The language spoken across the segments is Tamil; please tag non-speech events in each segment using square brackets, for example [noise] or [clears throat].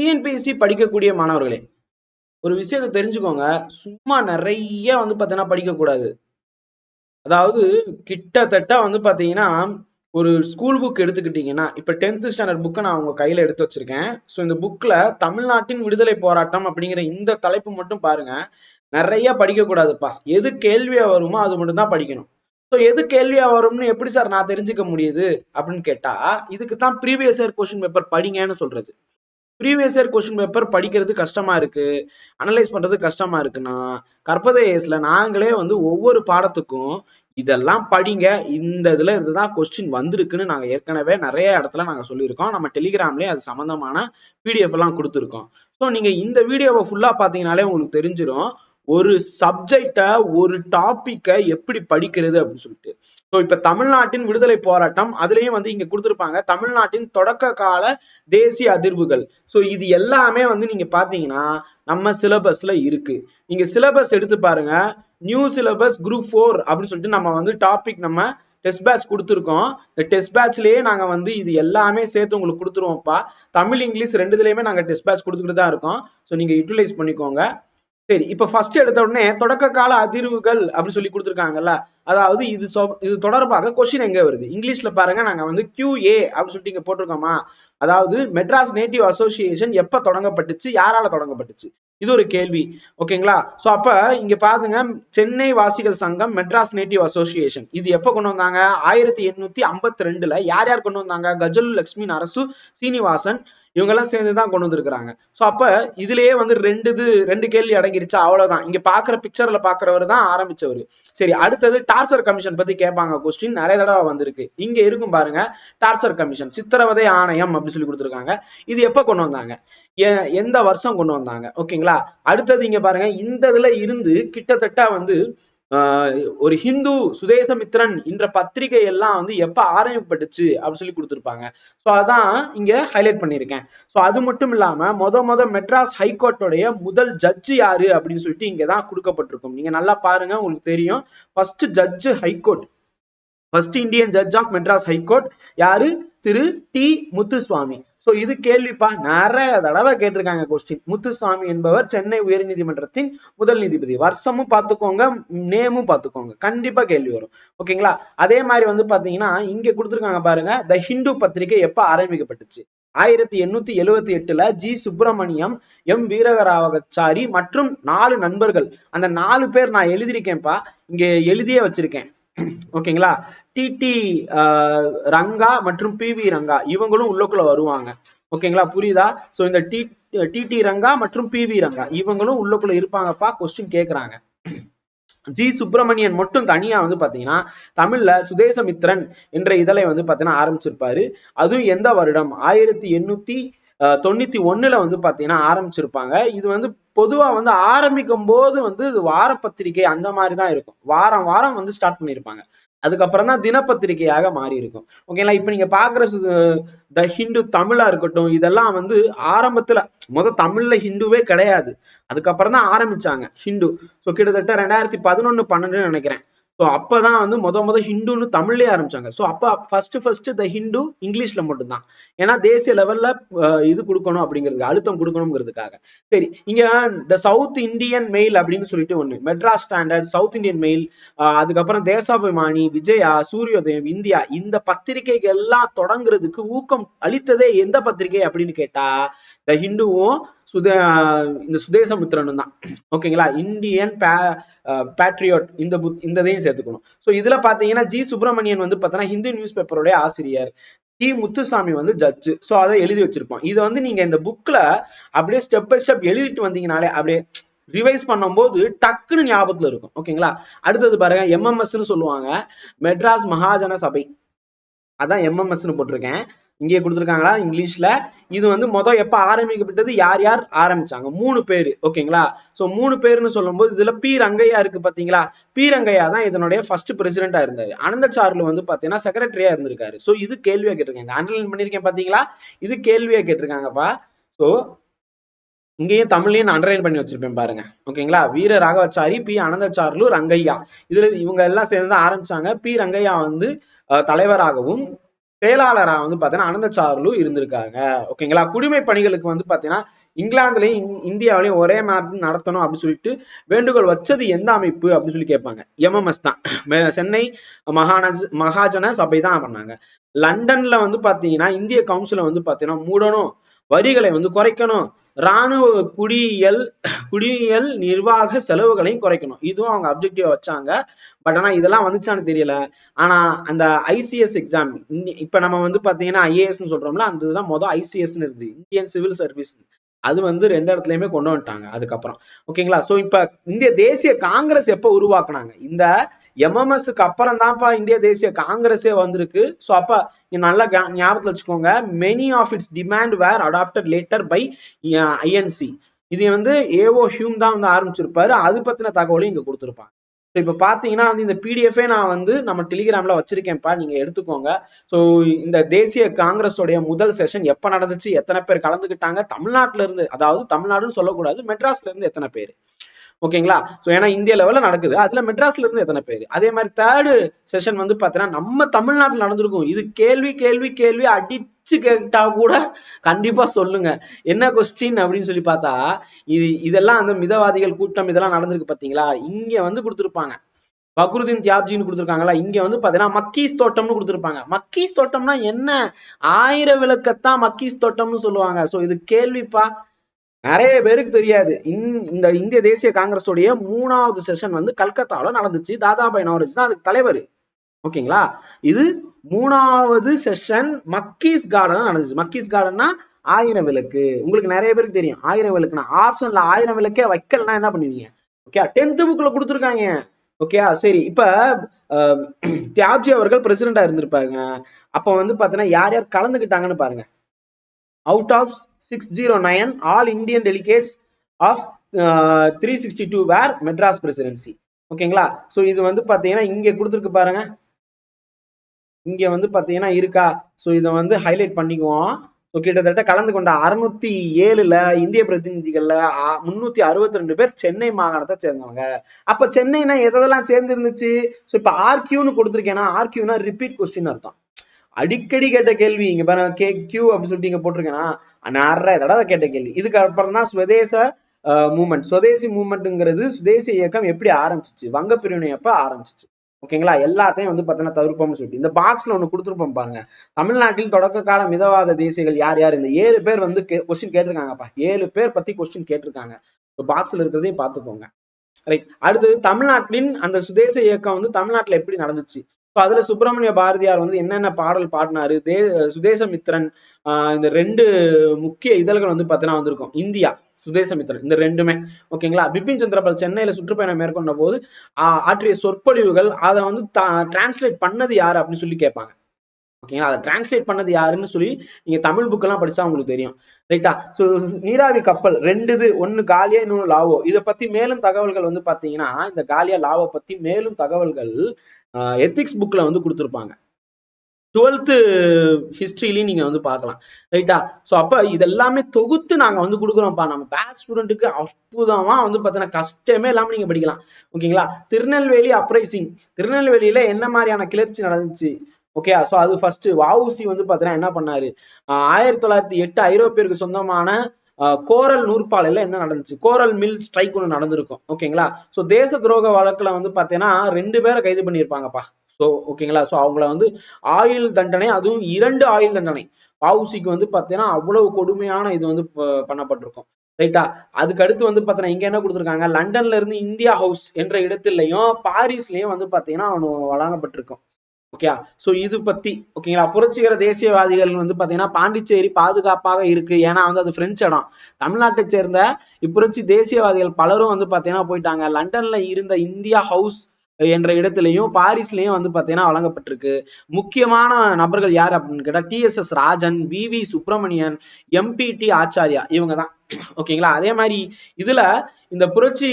டிஎன்பிஎஸ்சி படிக்கக்கூடிய மாணவர்களே ஒரு விஷயத்தை தெரிஞ்சுக்கோங்க. சும்மா நிறைய வந்து பார்த்தீங்கன்னா படிக்கக்கூடாது. அதாவது கிட்டத்தட்ட வந்து பார்த்தீங்கன்னா ஒரு ஸ்கூல் புக் எடுத்துக்கிட்டீங்கன்னா இப்போ டென்த் ஸ்டாண்டர்ட் புக்கை நான் உங்க கையில எடுத்து வச்சிருக்கேன். ஸோ இந்த புக்ல தமிழ்நாட்டின் விடுதலை போராட்டம் அப்படிங்கிற இந்த தலைப்பு மட்டும் பாருங்க. நிறைய படிக்கக்கூடாதுப்பா. எது கேள்வியா வருமோ அது மட்டும் தான் படிக்கணும். ஸோ எது கேள்வியா வரும்னு எப்படி சார் நான் தெரிஞ்சுக்க முடியுது அப்படின்னு கேட்டா இதுக்கு தான் ப்ரீவியஸ் இயர் கொஸ்டின் பேப்பர் படிங்கன்னு சொல்றது. ப்ரீவியஸ் இயர் கொஸ்டின் பேப்பர் படிக்கிறது கஷ்டமா இருக்கு. அனலைஸ் பண்றது கஷ்டமா இருக்குன்னா ஏஸ்ல நாங்களே வந்து ஒவ்வொரு பாடத்துக்கும் இதெல்லாம் படிங்க. இந்த இதுல இதுதான் கொஸ்டின் வந்திருக்குன்னு நாங்க ஏற்கனவே நிறைய இடத்துல நாங்க சொல்லியிருக்கோம். நம்ம டெலிகிராம்லயே அது சம்பந்தமான பிடிஎஃப் எல்லாம் கொடுத்துருக்கோம். ஸோ நீங்க இந்த வீடியோவை ஃபுல்லா பார்த்தீங்கனாலே உங்களுக்கு தெரிஞ்சிடும் ஒரு சப்ஜெக்டை ஒரு டாப்பிக்கை எப்படி படிக்கிறது அப்படின்னு சொல்லிட்டு. இப்ப தமிழ்நாட்டின் விடுதலை போராட்டம் அதுலயும் வந்து இங்க கொடுத்துருப்பாங்க தமிழ்நாட்டின் தொடக்க கால தேசிய அதிர்வுகள். ஸோ இது எல்லாமே வந்து நீங்க பாத்தீங்கன்னா நம்ம சிலபஸ்ல இருக்கு. நீங்க சிலபஸ் எடுத்து பாருங்க நியூ சிலபஸ் குரூப் ஃபோர் அப்படின்னு சொல்லிட்டு நம்ம வந்து டாபிக் நம்ம டெஸ்ட் பேட்ச் கொடுத்துருக்கோம். இந்த டெஸ்ட் பேட்ச்லயே நாங்க வந்து இது எல்லாமே சேர்த்து உங்களுக்கு கொடுத்துருவோம்ப்பா. தமிழ் இங்கிலீஷ் ரெண்டுதுலயுமே நாங்க டெஸ்ட் பேட்ச் கொடுத்துட்டு தான் இருக்கோம். ஸோ நீங்க யூட்டிலைஸ் பண்ணிக்கோங்க. சரி இப்ப ஃபர்ஸ்ட் எடுத்த உடனே தொடக்க கால அதிர்வுகள் அப்படின்னு சொல்லி கொடுத்துருக்காங்கல்ல அதாவது இது இது தொடர்பாக கொஸ்டின் எங்க வருது? இங்கிலீஷ்ல பாருங்க நாங்க வந்து கியூஏ அப்படின்னு சொல்லிட்டு இங்க போட்டிருக்கோமா? அதாவது மெட்ராஸ் நேட்டிவ் அசோசியேஷன் எப்ப தொடங்கப்பட்டுச்சு யாரால தொடங்கப்பட்டுச்சு? இது ஒரு கேள்வி ஓகேங்களா? சோ அப்ப இங்க பாருங்க சென்னை வாசிகள் சங்கம் மெட்ராஸ் நேட்டிவ் அசோசியேஷன் இது எப்ப கொண்டு வந்தாங்க? ஆயிரத்தி எண்ணூத்தி ஐம்பத்தி ரெண்டுல யார் யார் கொண்டு வந்தாங்க? கஜல் லட்சுமி அரசு சீனிவாசன் இவங்க எல்லாம் சேர்ந்து தான் கொண்டு வந்திருக்கிறாங்க. சோ அப்ப இதுலயே வந்து ரெண்டு இது ரெண்டு கேள்வி அடங்கிருச்சா. அவ்வளவுதான். இங்க பாக்குற பிக்சர்ல பாக்குறவரு தான் ஆரம்பிச்சவர். சரி அடுத்தது டார்ச்சர் கமிஷன் பத்தி கேட்பாங்க கொஸ்டின் நிறைய தடவை வந்திருக்கு. இங்க இருக்கும் பாருங்க. டார்ச்சர் கமிஷன் சித்திரவதை ஆணையம் அப்படின்னு சொல்லி கொடுத்துருக்காங்க. இது எப்ப கொண்டு வந்தாங்க? எ- எந்த வருஷம் கொண்டு வந்தாங்க? ஓகேங்களா? அடுத்தது இங்க பாருங்க. இந்த இதுல இருந்து கிட்டத்தட்ட வந்து ஒரு ஹிந்து சுதேசமித்ரன் என்ற பத்திரிகை எல்லாம் வந்து எப்ப ஆரம்பிப்பட்டுச்சு அப்படின்னு சொல்லி கொடுத்துருப்பாங்க. ஸோ அதான் இங்க ஹைலைட் பண்ணியிருக்கேன். ஸோ அது மட்டும் இல்லாம மொத மொத மெட்ராஸ் ஹைகோர்ட்டோடைய முதல் ஜட்ஜு யாரு அப்படின்னு சொல்லிட்டு இங்க தான் கொடுக்கப்பட்டிருக்கும். நீங்க நல்லா பாருங்க உங்களுக்கு தெரியும். First judge high court first Indian judge of Madras high court யாரு? திரு டி முத்துசுவாமி. சோ இது கேள்விப்பா நிறைய தடவை கேட்டிருக்காங்க கொஸ்டின் முத்துசாமி என்பவர் சென்னை உயர்நீதிமன்றத்தின் முதல் நீதிபதி. வருஷமும் பார்த்துக்கோங்க நேமும் பார்த்துக்கோங்க. கண்டிப்பா கேள்வி வரும். ஓகேங்களா அதே மாதிரி வந்து பாத்தீங்கன்னா இங்க கொடுத்துருக்காங்க பாருங்க த ஹிந்து பத்திரிகை எப்ப ஆரம்பிக்கப்பட்டுச்சு? ஆயிரத்தி எண்ணூத்தி எழுவத்தி எட்டுல ஜி சுப்பிரமணியம் எம் வீரகராவச்சாரி மற்றும் நாலு நண்பர்கள். அந்த நாலு பேர் நான் எழுதியிருக்கேன்ப்பா. இங்க எழுதியே வச்சிருக்கேன். [clears throat] ஓகேங்களா? டிடி ரங்கா மற்றும் பிவி ரங்கா இவங்களும் உள்ளுக்குள்ள வருவாங்க. ஓகேங்களா? புரியுதா? ஸோ இந்த டி டிடி ரங்கா மற்றும் பிவி ரங்கா இவங்களும் உள்ளுக்குள்ள இருப்பாங்கப்பா கொஸ்டின் கேட்குறாங்க ஜி சுப்பிரமணியன் மட்டும் தனியா வந்து பாத்தீங்கன்னா தமிழ்ல சுதேசமித்ரன் என்ற இதழை வந்து பாத்தீங்கன்னா ஆரம்பிச்சிருப்பாரு. அதுவும் எந்த வருடம்? ஆயிரத்தி எண்ணூத்தி தொண்ணூத்தி ஒண்ணுல வந்து பாத்தீங்கன்னா ஆரம்பிச்சிருப்பாங்க. இது வந்து பொதுவா வந்து ஆரம்பிக்கும் போது வந்து இது வார பத்திரிகை அந்த மாதிரி தான் இருக்கும். வாரம் வாரம் வந்து ஸ்டார்ட் பண்ணியிருப்பாங்க. அதுக்கப்புறம் தான் தினப்பத்திரிகையாக மாறி இருக்கும். ஓகேங்களா இப்ப நீங்க பாக்குற த ஹிந்து தமிழா இருக்கட்டும் இதெல்லாம் வந்து ஆரம்பத்துல முத தமிழ்ல ஹிந்துவே கிடையாது. அதுக்கப்புறம் தான் ஆரம்பிச்சாங்க ஹிந்து. ஸோ கிட்டத்தட்ட ரெண்டாயிரத்தி பதினொன்னு பன்னெண்டுன்னு நினைக்கிறேன். ஸோ அப்பதான் வந்து முத முத ஹிந்துன்னு தமிழ்லயே ஆரம்பிச்சாங்க. ஸோ அப்ப ஃபர்ஸ்ட் ஃபர்ஸ்ட் த ஹிந்து இங்கிலீஷ்ல மட்டும்தான். ஏன்னா தேசிய லெவல்ல இது கொடுக்கணும் அப்படிங்கிறதுக்கு அழுத்தம் கொடுக்கணுங்கிறதுக்காக. சரி இங்க த சவுத் இந்தியன் மெயில் அப்படின்னு சொல்லிட்டு ஒண்ணு Madras standard south Indian mail அதுக்கப்புறம் தேசாபிமானி விஜயா சூரியோதயம் இந்தியா இந்த பத்திரிகைகள் எல்லாம் தொடங்குறதுக்கு ஊக்கம் அளித்ததே எந்த பத்திரிகை அப்படின்னு கேட்டா த ஹிந்துவும் சுதே இந்த சுதேசமித்ரனும் தான். ஓகேங்களா இந்தியன் பேட்ரியோட் இந்த புத் இந்த இதையும் சேர்த்துக்கணும். ஸோ இதுல பாத்தீங்கன்னா ஜி சுப்பிரமணியன் வந்து பார்த்தோன்னா ஹிந்து நியூஸ் பேப்பருடைய ஆசிரியர். டி முத்துசாமி வந்து ஜட்ஜு ஸோ அதை எழுதி வச்சிருப்போம் இதை வந்து நீங்க இந்த புக்ல அப்படியே ஸ்டெப் பை ஸ்டெப் எழுதிட்டு வந்தீங்கனாலே அப்படியே ரிவைஸ் பண்ணும்போது டக்குன்னு ஞாபகத்துல இருக்கும். ஓகேங்களா அடுத்தது பாருங்க எம்எம்எஸ்ன்னு சொல்லுவாங்க. மெட்ராஸ் மகாஜன சபை. அதான் எம்எம்எஸ்ன்னு போட்டிருக்கேன். இங்கே கொடுத்துருக்காங்களா? இங்கிலீஷ்ல. இது வந்து மொதல் எப்ப ஆரம்பிக்கப்பட்டது? யார் யார் ஆரம்பிச்சாங்க? மூணு பேர். ஓகேங்களா? சோ மூணு பேர்னு சொல்லும்போது இதுல பி ரங்கையா இருக்கு பாத்தீங்களா? பி ரங்கையா தான் இதனுடைய ஃபர்ஸ்ட் பிரசிடென்டா இருந்தாரு. அனந்தச்சார்லு வந்து பாத்தீங்கன்னா செக்ரட்டரியா இருந்திருக்காரு. சோ இது கேள்வியா கேட்டிருக்காங்க அண்டர்லைன் பண்ணிருக்கேன் பாத்தீங்களா? இது கேள்வியா கேட்டிருக்காங்கப்பா. சோ இங்கேயும் தமிழ்லையும் நான் அண்டர்லைன் பண்ணி வச்சிருப்பேன் பாருங்க. ஓகேங்களா? வீர ராகவச்சாரி பி அனந்தச்சார்லு ரங்கையா. இதுல இவங்க எல்லாம் சேர்ந்து ஆரம்பிச்சாங்க. பி ரங்கையா வந்து தலைவராகவும் செயலாளரா வந்து பாத்தீங்கன்னா அனந்தசாருலு இருந்திருக்காங்க. ஓகேங்களா? குடிமை பணிகளுக்கு வந்து பாத்தீங்கன்னா இங்கிலாந்துலையும் இந்~ இந்தியாவிலையும் ஒரே மாதிரி நடத்தணும் அப்படின்னு சொல்லிட்டு வேண்டுகோள் வச்சது எந்த அமைப்பு அப்படின்னு சொல்லி கேட்பாங்க. எம்எம்எஸ் தான். சென்னை மகான மகாஜன சபை தான் பண்ணாங்க. லண்டன்ல வந்து பாத்தீங்கன்னா இந்திய கவுன்சிலை வந்து பாத்தீங்கன்னா மூடணும் வரிகளை வந்து குறைக்கணும் ராணுவ குடியியல் குடியியல் நிர்வாக செலவுகளையும் குறைக்கணும். இதுவும் அவங்க அப்ஜெக்டிவ் வச்சாங்க. பட் ஆனால் இதெல்லாம் வந்துச்சான்னு தெரியல. ஆனால் அந்த ஐசிஎஸ் எக்ஸாம் இப்போ நம்ம வந்து பார்த்தீங்கன்னா ஐஏஎஸ்ன்னு சொல்கிறோம்ல அந்த இதுதான் மொதல் ஐசிஎஸ்னு இருக்குது இந்தியன் சிவில் சர்வீஸ் அது வந்து ரெண்டு இடத்துலையுமே கொண்டு வந்துட்டாங்க அதுக்கப்புறம். ஓகேங்களா ஸோ இப்போ இந்திய தேசிய காங்கிரஸ் எப்போ உருவாக்குனாங்க? இந்த எம்எம்எஸ்க்கு அப்புறம் தான்ப்பா இந்திய தேசிய காங்கிரஸே வந்திருக்கு. சோ அப்போ நல்லா ஞாபகத்தில் ஞாபகத்துல வச்சுக்கோங்க. Many of its demand were adapted later by INC இது வந்து ஏஓ ஹியூம் தான் வந்து ஆரம்பிச்சிருப்பாரு. அது பத்தின தகவலையும் இங்க கொடுத்துருப்பாங்க. ஸோ இப்போ பார்த்தீங்கன்னா வந்து இந்த பிடிஎஃபே நான் வந்து நம்ம டெலிகிராம்ல வச்சிருக்கேன்ப்பா. நீங்க எடுத்துக்கோங்க. ஸோ இந்த தேசிய காங்கிரஸோடைய முதல் செஷன் எப்போ நடந்துச்சு? எத்தனை பேர் கலந்துக்கிட்டாங்க? தமிழ்நாட்டில இருந்து அதாவது தமிழ்நாடுன்னு சொல்லக்கூடாது மெட்ராஸ்ல இருந்து எத்தனை பேர்? ஓகேங்களா? சோ ஏன்னா இந்திய லெவல்ல நடக்குது. அதுல மெட்ராஸ்ல இருந்து எத்தனை பேர்? அதே மாதிரி தேர்டு செஷன் வந்து பாத்தீங்கன்னா நம்ம தமிழ்நாட்டில் நடந்திருக்கும். இது கேள்வி கேள்வி கேள்வி அடிச்சு கேட்டா கூட கண்டிப்பா சொல்லுங்க. என்ன கொஸ்டின் அப்படின்னு சொல்லி பார்த்தா இது இதெல்லாம் அந்த மிதவாதிகள் கூட்டம் இதெல்லாம் நடந்திருக்கு பாத்தீங்களா? இங்க வந்து கொடுத்திருப்பாங்க. பக்ருதீன் தியாப்ஜின்னு கொடுத்துருக்காங்களா இங்க வந்து பாத்தீங்கன்னா மக்கீஸ் தோட்டம்னு கொடுத்திருப்பாங்க. மக்கீஸ் தோட்டம்னா என்ன? ஆயிர விளக்கத்தான் மக்கீஸ் தோட்டம்னு சொல்லுவாங்க. சோ இது கேள்விப்பா நிறைய பேருக்கு தெரியாது. இந்த இந்திய தேசிய காங்கிரஸோடைய மூணாவது செஷன் வந்து கல்கத்தால நடந்துச்சு. தாதாபாய் நவரோஜி தான் அதுக்கு தலைவர். ஓகேங்களா? இது மூணாவது செஷன் மக்கீஸ் கார்டன் நடந்துச்சு. மக்கீஸ் கார்டன்னா ஆயிரம் விளக்கு. உங்களுக்கு நிறைய பேருக்கு தெரியும். ஆயிரம் விளக்குனா ஆப்ஷன்ல ஆயிரம் விளக்கே வைக்கலன்னா என்ன பண்ணுவீங்க? ஓகே டென்த் புக்ல கொடுத்துருக்காங்க. ஓகேயா சரி. இப்ப அஹ், தியாப்ஜி அவர்கள் பிரசிடண்டா இருந்திருப்பாங்க. அப்ப வந்து பாத்தீங்கன்னா யார் யார் கலந்துக்கிட்டாங்கன்னு பாருங்க. Out of 609 all indian delegates of uh, 362 were madras presidency. ஓகேங்களா சோ இது வந்து பாத்தீங்கன்னா இங்க கொடுத்துருக்கு பாருங்க. இங்க வந்து பாத்தீங்கன்னா இருக்கா? சோ இதை வந்து ஹைலைட் பண்ணிக்குவோம். ஸோ கிட்டத்தட்ட கலந்து கொண்ட அறுநூத்தி ஏழுல இந்திய பிரதிநிதிகள்ல முன்னூத்தி அறுபத்தி ரெண்டு பேர் சென்னை மாகாணத்தை சேர்ந்தவங்க. அப்ப சென்னைனா எதெல்லாம் சேர்ந்து இருந்துச்சு ஸோ இப்ப ஆர்கியூன்னு கொடுத்துருக்கேன்னா ஆர்கியூனா ரிப்பீட் கொஸ்டின் அர்த்தம். அடிக்கடி கேட்ட கேள்வி இங்க பாருங்க கே கியூ அப்படின்னு சொல்லிட்டு இங்க போட்டிருக்கேன்னா நிறைய தடவை கேட்ட கேள்வி. இதுக்கு அப்புறம் தான் சுதேச மூமெண்ட் சுதேசி மூமெண்ட்டுங்கிறது சுதேசி இயக்கம் எப்படி ஆரம்பிச்சிச்சு? வங்க பிரிவினை எப்ப ஆரம்பிச்சிச்சு? ஓகேங்களா? எல்லாத்தையும் வந்து பார்த்தீங்கன்னா தவிர்ப்போம்னு சொல்லிட்டு. இந்த பாக்ஸ்ல ஒன்று கொடுத்துருப்போம் பாருங்க. தமிழ்நாட்டில் தொடக்க கால மிதவாத தேசியர்கள் யார் யார்? இந்த ஏழு பேர் வந்து கொஸ்டின் கேட்டிருக்காங்கப்பா. ஏழு பேர் பத்தி கொஸ்டின் கேட்டிருக்காங்க. பாக்ஸ்ல இருக்கிறதையும் பார்த்துக்கோங்க. ரைட் அடுத்து தமிழ்நாட்டின் அந்த சுதேச இயக்கம் வந்து தமிழ்நாட்டில் எப்படி நடந்துச்சு? ஸோ அதுல சுப்பிரமணிய பாரதியார் வந்து என்னென்ன பாடல் பாடினாரு? தே சுதேசமித்ரன் இந்த ரெண்டு முக்கிய இதழ்கள் வந்து பார்த்தீங்கன்னா வந்திருக்கும். இந்தியா சுதேசமித்திரன் இந்த ரெண்டுமே. ஓகேங்களா? பிபின் சந்திரபால் சென்னையில சுற்றுப்பயணம் மேற்கொண்ட போது ஆற்றிய சொற்பொழிவுகள் அதை வந்து டிரான்ஸ்லேட் பண்ணது யாரு அப்படின்னு சொல்லி கேட்பாங்க. ஓகேங்களா? அதை டிரான்ஸ்லேட் பண்ணது யாருன்னு சொல்லி நீங்க தமிழ் புக் எல்லாம் படிச்சா உங்களுக்கு தெரியும். ரைட்டா ஸோ நீராவி கப்பல் ரெண்டு இது ஒன்னு காலியா இன்னொன்னு லாவோ. இதை பத்தி மேலும் தகவல்கள் வந்து பாத்தீங்கன்னா இந்த காலியா லாவோ பத்தி மேலும் தகவல்கள் எத்திக்ஸ் புக்கில் வந்து கொடுத்துருப்பாங்க. டுவெல்த்து ஹிஸ்ட்ரிலையும் நீங்கள் வந்து பார்க்கலாம். ரைட்டா ஸோ அப்போ இதெல்லாமே தொகுத்து நாங்கள் வந்து கொடுக்குறோம்ப்பா. நம்ம பேட்ச் ஸ்டூடெண்ட்டுக்கு அற்புதமாக வந்து பார்த்தீங்கன்னா கஷ்டமே இல்லாமல் நீங்கள் படிக்கலாம். ஓகேங்களா திருநெல்வேலி அப்ரைசிங் திருநெல்வேலியில என்ன மாதிரியான கிளர்ச்சி நடந்துச்சு? ஓகே ஸோ அது ஃபர்ஸ்ட் வவுசி வந்து பார்த்தீங்கன்னா என்ன பண்ணாரு? ஆயிரத்தி தொள்ளாயிரத்தி எட்டு ஐரோப்பியருக்கு சொந்தமான கோரல் நூற்பாலையில என்ன நடந்துச்சு? கோரல் மில் ஸ்ட்ரைக் ஒன்று நடந்திருக்கும். ஓகேங்களா? ஸோ தேச துரோக வழக்கில் வந்து பார்த்தீங்கன்னா ரெண்டு பேரை கைது பண்ணியிருப்பாங்கப்பா. ஸோ ஓகேங்களா? ஸோ அவங்கள வந்து ஆயுள் தண்டனை அதுவும் இரண்டு ஆயுள் தண்டனை. பாவுசிக்கு வந்து பார்த்தீங்கன்னா அவ்வளவு கொடுமையான இது வந்து பண்ணப்பட்டிருக்கும். ரைட்டா அதுக்கு அடுத்து வந்து பார்த்தீங்கன்னா இங்க என்ன கொடுத்துருக்காங்க? லண்டன்ல இருந்து இந்தியா ஹவுஸ் என்ற இடத்துலயும் பாரிஸ்லயும் வந்து பார்த்தீங்கன்னா அவனு வழங்கப்பட்டிருக்கும். ஓகே சோ இது பத்தி ஓகேங்களா புரட்சிகர தேசியவாதிகள் வந்து பாத்தீங்கன்னா பாண்டிச்சேரி பாதுகாப்பாக இருக்கு. ஏன்னா வந்து அது பிரெஞ்சு இடம். தமிழ்நாட்டை சேர்ந்த இப்புரட்சி தேசியவாதிகள் பலரும் வந்து பாத்தீங்கன்னா போயிட்டாங்க. லண்டன்ல இருந்த இந்தியா ஹவுஸ் என்ற இடத்துலயும் பாரிஸ்லயும் வந்து பாத்தீங்கன்னா வழங்கப்பட்டிருக்கு. முக்கியமான நபர்கள் யார் அப்படின்னு கேட்டால் TSS Rajan V V Subramanian MPT Acharya இவங்க தான் ஓகேங்களா? அதே மாதிரி இதுல இந்த புரட்சி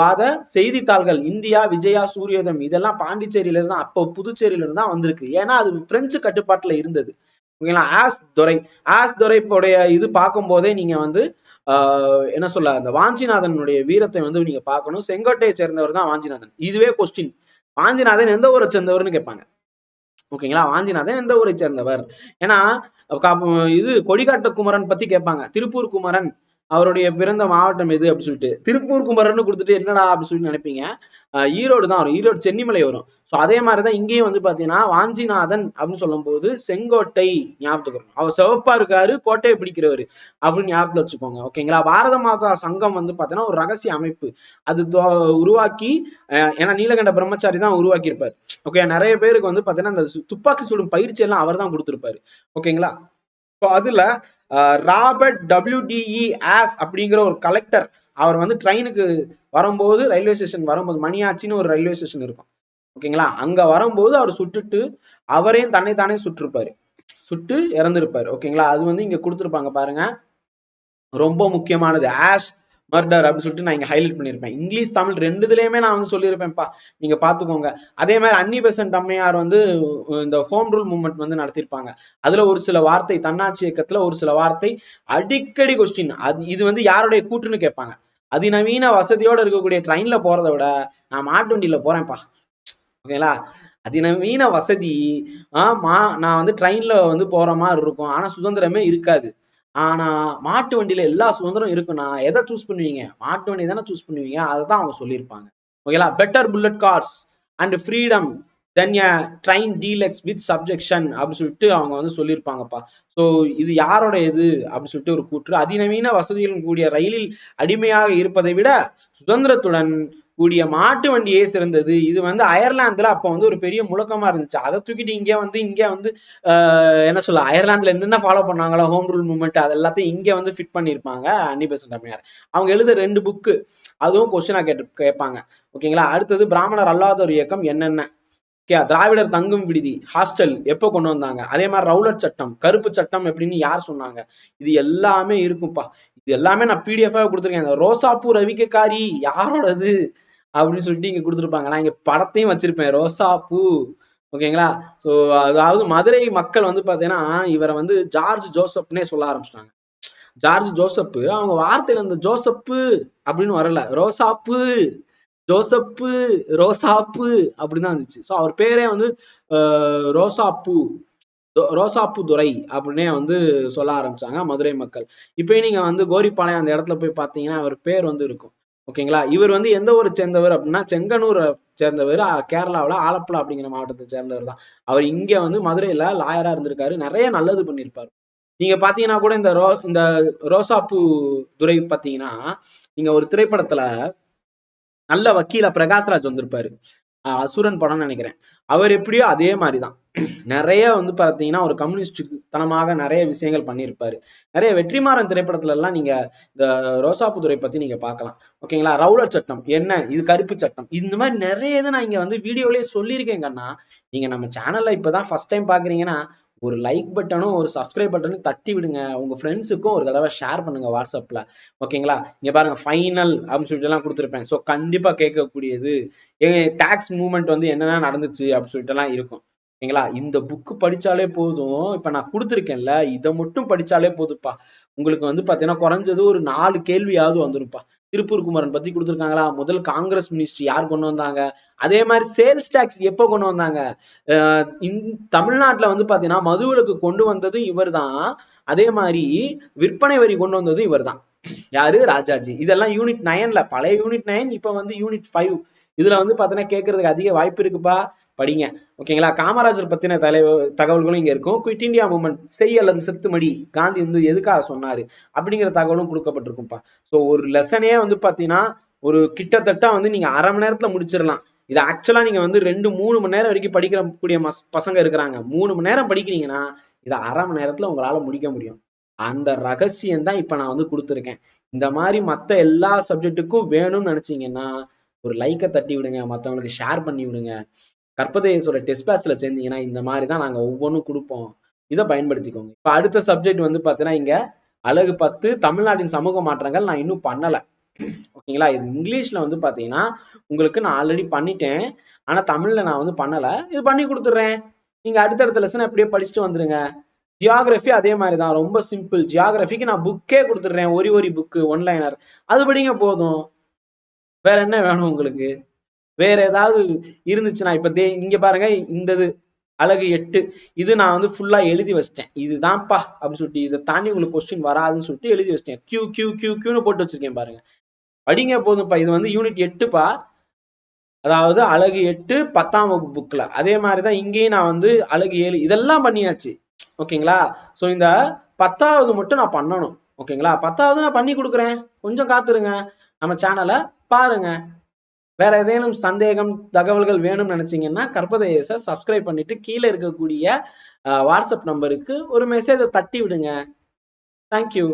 வாத செய்தித்தாள்கள் இந்தியா விஜயா சூரியோதயம் இதெல்லாம் பாண்டிச்சேரியில இருந்து அப்போ புதுச்சேரியில இருந்து தான் வந்திருக்கு. ஏன்னா அது பிரெஞ்சு கட்டுப்பாட்டுல இருந்தது. ஓகேங்களா? ஆஸ் துரை. ஆஸ் துரைப்போடைய இது பார்க்கும் போதே நீங்க வந்து என்ன சொல்ல அந்த வாஞ்சிநாதனுடைய வீரத்தை வந்து நீங்க பார்க்கணும். செங்கோட்டையை சேர்ந்தவர் தான் வாஞ்சிநாதன். இதுவே கொஸ்டின் வாஞ்சிநாதன் எந்த ஊரை சேர்ந்தவர்னு கேட்பாங்க. ஓகேங்களா? வாஞ்சிநாதன் எந்த ஊரை சேர்ந்தவர்? ஏன்னா இது கொடிகாட்டு குமரன் பத்தி கேட்பாங்க. திருப்பூர் குமரன். அவருடைய பிறந்த மாவட்டம் எது அப்படின்னு சொல்லிட்டு திருப்பூர் குமரன்னு கொடுத்துட்டு என்னடா அப்படின்னு சொல்லி நினைப்பீங்க? ஈரோடு தான் வரும். ஈரோடு சென்னிமலை வரும். ஸோ அதே மாதிரிதான் இங்கேயும் வந்து பாத்தீங்கன்னா வாஞ்சிநாதன் அப்படின்னு சொல்லும்போது செங்கோட்டை ஞாபகத்துக்கு வரும். அவர் சிவப்பா இருக்காரு கோட்டையை பிடிக்கிறவர் அப்படின்னு ஞாபகத்துல வச்சுக்கோங்க. ஓகேங்களா பாரத மாதா சங்கம் வந்து பாத்தீங்கன்னா ஒரு ரகசிய அமைப்பு. அது தொ- உருவாக்கி அஹ் ஏன்னா நீலகண்ட பிரம்மச்சாரி தான் உருவாக்கியிருப்பார். ஓகே நிறைய பேருக்கு வந்து பாத்தீங்கன்னா அந்த துப்பாக்கி சுடும் பயிற்சி எல்லாம் அவர் தான் கொடுத்துருப்பாரு ஓகேங்களா ஸோ அதுல ராபர்ட் டபிள்யூடிஇ ஆஸ் அப்படிங்கிற ஒரு கலெக்டர் அவர் வந்து ட்ரெயினுக்கு வரும்போது ரயில்வே ஸ்டேஷன் வரும்போது மணியாச்சின்னு ஒரு ரயில்வே ஸ்டேஷன் இருக்கும். ஓகேங்களா? அங்க வரும்போது அவர் சுட்டுட்டு அவரையும் தன்னை தானே சுட்டிருப்பாரு. சுட்டு இறந்திருப்பாரு. ஓகேங்களா? அது வந்து இங்க கொடுத்துருப்பாங்க பாருங்க. ரொம்ப முக்கியமானது. ஆஷ் மர்டர் அப்படின்னு சொல்லிட்டு நான் இங்க ஹைலைட் பண்ணியிருப்பேன். இங்கிலீஷ் தமிழ் ரெண்டு இதுலயுமே நான் வந்து சொல்லியிருப்பேன்ப்பா. நீங்க பாத்துக்கோங்க. அதே மாதிரி அன்னி பெசன்ட் அம்மையார் வந்து இந்த ஹோம் ரூல் மூவ்மெண்ட் வந்து நடத்திருப்பாங்க அதுல ஒரு சில வார்த்தை தன்னாட்சி இயக்கத்துல ஒரு சில வார்த்தை அடிக்கடி கொஸ்டின் அது இது வந்து யாருடைய கூற்றுன்னு கேட்பாங்க. அதிநவீன வசதியோட இருக்கக்கூடிய ட்ரெயின்ல போறதை விட நான் மாட்டு வண்டியில போறேன்ப்பா. ஓகேங்களா? அதிநவீன வசதி ஆஹ் மா நான் வந்து ட்ரெயின்ல வந்து போற மாதிரி இருக்கும். ஆனா சுதந்திரமே இருக்காது. ஆனா மாட்டு வண்டியில எல்லா சுதந்திரம் இருக்குன்னா எதை சூஸ் பண்ணுவீங்க? மாட்டு வண்டி தானே சூஸ் பண்ணுவீங்க? அதை தான் அவங்க சொல்லியிருப்பாங்க. ஓகேங்களா better bullet cars and freedom then a train deluxe with subjection அப்படின்னு சொல்லிட்டு அவங்க வந்து சொல்லியிருப்பாங்கப்பா. ஸோ இது யாரோட இது? அப்படின்னு சொல்லிட்டு ஒரு கூற்று. அதிநவீன வசதிகளும் கூடிய ரயிலில் அடிமையாக இருப்பதை விட சுதந்திரத்துடன் கூடிய மாட்டு வண்டியே சிறந்தது. இது வந்து அயர்லாந்துல அப்ப வந்து ஒரு பெரிய முழக்கமா இருந்துச்சு. அதை தூக்கிட்டு இங்க வந்து இங்க வந்து ஆஹ் என்ன சொல்ல அயர்லாந்துல என்னென்ன ஃபாலோ பண்ணாங்களோ ஹோம் ரூல் மூவ்மெண்ட் அது எல்லாத்தையும் இங்க வந்து ஃபிட் பண்ணியிருப்பாங்க அன்னி பெசன்ட் அம்மையார். அவங்க எழுத ரெண்டு புக்கு அதுவும் கொஸ்டினா கேட்டு கேட்பாங்க. ஓகேங்களா அடுத்தது பிராமணர் அல்லாதோர் இயக்கம் என்னென்ன? ஓகே திராவிடர் தங்கும் விடுதி ஹாஸ்டல் எப்போ கொண்டு வந்தாங்க? அதே மாதிரி ரவுலட் சட்டம் கருப்பு சட்டம் எப்படின்னு யார் சொன்னாங்க? இது எல்லாமே இருக்கும்ப்பா. இது எல்லாமே நான் பிடிஎஃப் கொடுத்துருக்கேன். இந்த ரோசாப்பூ ரவிக்கக்காரி யாரோடது? அப்படின்னு சொல்லிட்டு இங்க கொடுத்துருப்பாங்க. நான் இங்க படத்தையும் வச்சிருப்பேன். ரோசாப்பூ ஓகேங்களா? ஸோ அதாவது மதுரை மக்கள் வந்து பாத்தீங்கன்னா இவரை வந்து ஜார்ஜ் ஜோசப்னே சொல்ல ஆரம்பிச்சிட்டாங்க. ஜார்ஜ் ஜோசப் அவங்க வார்த்தையில இந்த ஜோசப்பு அப்படின்னு வரல. ரோசாப்பு ஜோசப்பு ரோசாப்பு அப்படின்னு தான் இருந்துச்சு. ஸோ அவர் பேரே வந்து ரோசாப்பு ரோசாப்பூ துறை ரோசாப்பூ அப்படின்னே வந்து சொல்ல ஆரம்பிச்சாங்க மதுரை மக்கள். இப்பயும் நீங்க வந்து கோரிப்பாளையம் அந்த இடத்துல போய் பார்த்தீங்கன்னா அவர் பேர் வந்து இருக்கும். ஓகேங்களா? இவர் வந்து எந்த ஊரை சேர்ந்தவர் அப்படின்னா செங்கனூரை சேர்ந்தவர் அஹ், கேரளாவுல ஆலப்புழா அப்படிங்கிற மாவட்டத்தை சேர்ந்தவர் தான். அவர் இங்க வந்து மதுரையில லாயரா இருந்திருக்காரு. நிறைய நல்லது பண்ணியிருப்பாரு. நீங்க பாத்தீங்கன்னா கூட இந்த ரோ இந்த ரோசாப்பூ துறை பாத்தீங்கன்னா நீங்க ஒரு திரைப்படத்துல நல்ல வக்கீல பிரகாஷ்ராஜ் வந்திருப்பாரு. அசுரன் படம்னு நினைக்கிறேன். அவர் எப்படியோ அதே மாதிரிதான். நிறைய வந்து பாத்தீங்கன்னா ஒரு கம்யூனிஸ்ட் தனமாக நிறைய விஷயங்கள் பண்ணியிருப்பாரு. நிறைய வெற்றிமாறன் திரைப்படத்துல எல்லாம் நீங்க இந்த ரோசாப்புதுரை பத்தி நீங்க பார்க்கலாம். ஓகேங்களா? ரவுலர் சட்டம் என்ன? இது கருப்பு சட்டம். இந்த மாதிரி நிறைய இதை நான் இங்க வந்து வீடியோலயே சொல்லியிருக்கேங்கண்ணா நீங்க நம்ம சேனல்ல இப்பதான் ஃபர்ஸ்ட் டைம் பாக்குறீங்கன்னா ஒரு லைக் பட்டனும் ஒரு சப்ஸ்கிரைப் பட்டனும் தட்டி விடுங்க. உங்க ஃப்ரெண்ட்ஸுக்கும் ஒரு தடவை ஷேர் பண்ணுங்க வாட்ஸ்அப்ல ஓகேங்களா இங்க பாருங்க ஃபைனல் அப்படின்னு சொல்லிட்டு எல்லாம் கொடுத்துருப்பேன். ஸோ கண்டிப்பா கேட்கக்கூடியது. டாக்ஸ் மூவ்மெண்ட் வந்து என்னென்ன நடந்துச்சு அப்படின்னு சொல்லிட்டு எல்லாம் இருக்கும். ஓகேங்களா இந்த புக்கு படிச்சாலே போதும். இப்ப நான் கொடுத்துருக்கேன்ல இதை மட்டும் படிச்சாலே போதும்ப்பா. உங்களுக்கு வந்து பாத்தீங்கன்னா குறைஞ்சது ஒரு நாலு கேள்வியாவது வந்துரும்ப்பா. திருப்பூர் குமரன் பத்தி கொடுத்துருக்காங்களா? முதல் காங்கிரஸ் மினிஸ்ட்ரி யார் கொண்டு வந்தாங்க? அதே மாதிரி சேல்ஸ் டாக்ஸ் எப்போ கொண்டு வந்தாங்க? அஹ் தமிழ்நாட்டுல வந்து பாத்தீங்கன்னா மதுவிலக்கு கொண்டு வந்ததும் இவர்தான். அதே மாதிரி விற்பனை வரி கொண்டு வந்ததும் இவர்தான். யாரு? ராஜாஜி. இதெல்லாம் யூனிட் நைன்ல பழைய யூனிட் நைன் இப்ப வந்து யூனிட் ஃபைவ் இதுல வந்து பாத்தீங்கன்னா கேட்கறதுக்கு அதிக வாய்ப்பு இருக்குப்பா. படிங்க. ஓகேங்களா காமராஜர் பத்தின தலைவர் தகவல்களும் இங்க இருக்கும். குவிட் இந்தியா மூமெண்ட் செய் அல்லது செத்துமடி காந்தி வந்து எதுக்காக சொன்னாரு? அப்படிங்கிற தகவலும் கொடுக்கப்பட்டிருக்கும்ப்பா. ஸோ ஒரு லெசனே வந்து பாத்தீங்கன்னா ஒரு கிட்டத்தட்ட வந்து நீங்க அரை மணி நேரத்துல முடிச்சிடலாம். இது ஆக்சுவலா நீங்க வந்து ரெண்டு மூணு மணி நேரம் வரைக்கும் படிக்கிற கூடிய மஸ்- பசங்க இருக்கிறாங்க. மூணு மணி நேரம் படிக்கிறீங்கன்னா இதை அரை மணி நேரத்துல உங்களால முடிக்க முடியும். அந்த ரகசியம் தான் இப்ப நான் வந்து கொடுத்துருக்கேன். இந்த மாதிரி மத்த எல்லா சப்ஜெக்ட்டுக்கும் வேணும்னு நினைச்சீங்கன்னா ஒரு லைக்கை தட்டி விடுங்க மத்தவங்களுக்கு ஷேர் பண்ணி விடுங்க. கற்பதேசோட டெஸ்ட் பேட்ச்ல சேர்ந்தீங்கன்னா இந்த மாதிரி தான் நாங்க ஒவ்வொன்றும் கொடுப்போம். இதை பயன்படுத்திக்கோங்க. இப்ப அடுத்த சப்ஜெக்ட் வந்து பாத்தீங்கன்னா இங்க அழகு பத்து தமிழ்நாட்டின் சமூக மாற்றங்கள் நான் இன்னும் பண்ணல. ஓகேங்களா? இது இங்கிலீஷ்ல வந்து பாத்தீங்கன்னா உங்களுக்கு நான் ஆல்ரெடி பண்ணிட்டேன். ஆனா தமிழ்ல நான் வந்து பண்ணல. இது பண்ணி கொடுத்துட்றேன் நீங்க அடுத்தடுத்த லெசன் அப்படியே படிச்சுட்டு வந்துருங்க. ஜியாகிரபி அதே மாதிரி தான் ரொம்ப சிம்பிள் ஜியாகிரபிக்கு நான் புக்கே கொடுத்துட்றேன் ஒரு ஒரு புக்கு ஒன்லைனர் அது படிங்க போதும். வேற என்ன வேணும் உங்களுக்கு? வேற ஏதாவது இருந்துச்சுன்னா இப்ப தே இங்க பாருங்க இந்த இது அழகு எட்டு. இது நான் வந்து ஃபுல்லா எழுதி வச்சிட்டேன். இதுதான்ப்பா அப்படின்னு சொல்லிட்டு இதை தாண்டி உங்களுக்கு கொஸ்டின் வராதுன்னு சொல்லிட்டு எழுதி வச்சிட்டேன். கியூ கியூ கியூ கியூன்னு போட்டு வச்சிருக்கேன் பாருங்க. படிங்க போதும்ப்பா. இது வந்து யூனிட் எட்டுப்பா. அதாவது அழகு எட்டு பத்தாம் வகுப்பு புக்ல அதே மாதிரிதான் இங்கேயும் நான் வந்து அழகு ஏழு. இதெல்லாம் பண்ணியாச்சு. ஓகேங்களா? சோ இந்த பத்தாவது மட்டும் நான் பண்ணணும். ஓகேங்களா? பத்தாவது நான் பண்ணி கொடுக்குறேன். கொஞ்சம் காத்துருங்க. நம்ம சேனலை பாருங்க. வேற ஏதேனும் சந்தேகம் தகவல்கள் வேணும்னு நினைச்சீங்கன்னா கற்பதேச சப்ஸ்கிரைப் பண்ணிட்டு கீழே இருக்கக்கூடிய வாட்ஸ்அப் நம்பருக்கு ஒரு மெசேஜை தட்டி விடுங்க. தேங்க்யூ